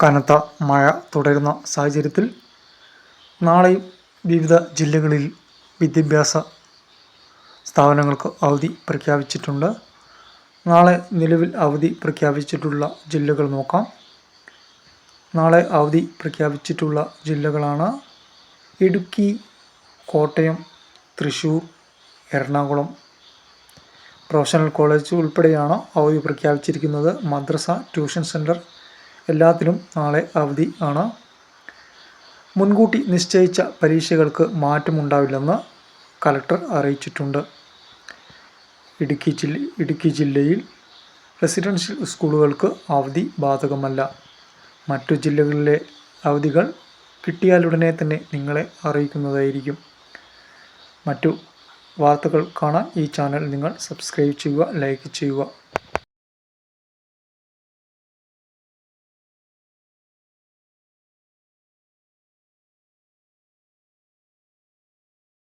കനത്ത മഴ തുടരുന്ന സാഹചര്യത്തിൽ നാളെയും വിവിധ ജില്ലകളിൽ വിദ്യാഭ്യാസ സ്ഥാപനങ്ങൾക്ക് അവധി പ്രഖ്യാപിച്ചിട്ടുണ്ട്. നാളെ നിലവിൽ അവധി പ്രഖ്യാപിച്ചിട്ടുള്ള ജില്ലകൾ നോക്കാം. നാളെ അവധി പ്രഖ്യാപിച്ചിട്ടുള്ള ജില്ലകളാണ് ഇടുക്കി കോട്ടയം തൃശ്ശൂർ എറണാകുളം. പ്രൊഫഷണൽ കോളേജ് ഉൾപ്പെടെയാണ് അവധി പ്രഖ്യാപിച്ചിരിക്കുന്നത്. മദ്രസ ട്യൂഷൻ സെന്റർ എല്ലാത്തിനും നാളെ അവധി ആണ്. മുൻകൂട്ടി നിശ്ചയിച്ച പരീക്ഷകൾക്ക് മാറ്റമുണ്ടാവില്ലെന്ന് കലക്ടർ അറിയിച്ചിട്ടുണ്ട്. ഇടുക്കി ജില്ല ഇടുക്കി ജില്ലയിൽ റെസിഡൻഷ്യൽ സ്കൂളുകൾക്ക് അവധി ബാധകമല്ല. മറ്റു ജില്ലകളിലെ അവധികൾ കിട്ടിയാലുടനെ തന്നെ നിങ്ങളെ അറിയിക്കുന്നതായിരിക്കും. മറ്റു വാർത്തകൾ കാണാൻ ഈ ചാനൽ നിങ്ങൾ സബ്സ്ക്രൈബ് ചെയ്യുക ലൈക്ക് ചെയ്യുക.